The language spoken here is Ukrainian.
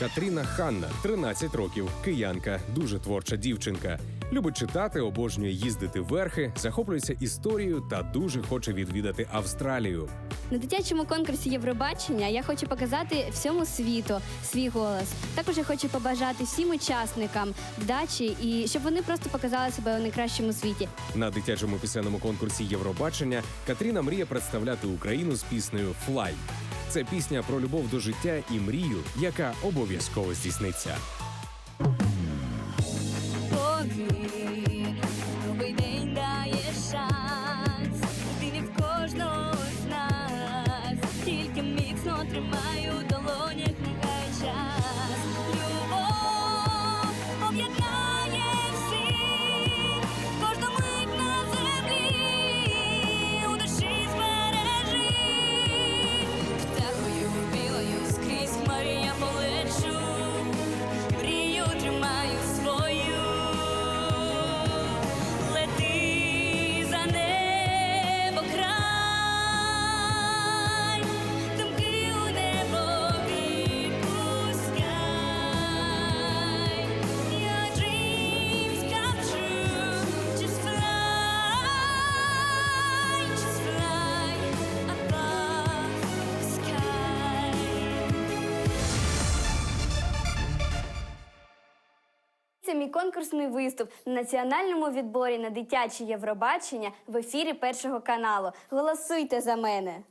Катріна Ханна, 13 років, киянка, дуже творча дівчинка. Любить читати, обожнює їздити верхи, захоплюється історією та дуже хоче відвідати Австралію. На дитячому конкурсі Євробачення я хочу показати всьому світу свій голос. Також я хочу побажати всім учасникам вдачі і щоб вони просто показали себе у найкращому світі. На дитячому пісенному конкурсі Євробачення Катріна мріє представляти Україну з піснею Флай. Це пісня про любов до життя і мрію, яка обов'язково здійсниться. Новий день дає шанс. Ти не в кожного з нас, тільки міцно тримаю Це мій конкурсний виступ на національному відборі на дитяче Євробачення в ефірі першого каналу. Голосуйте за мене.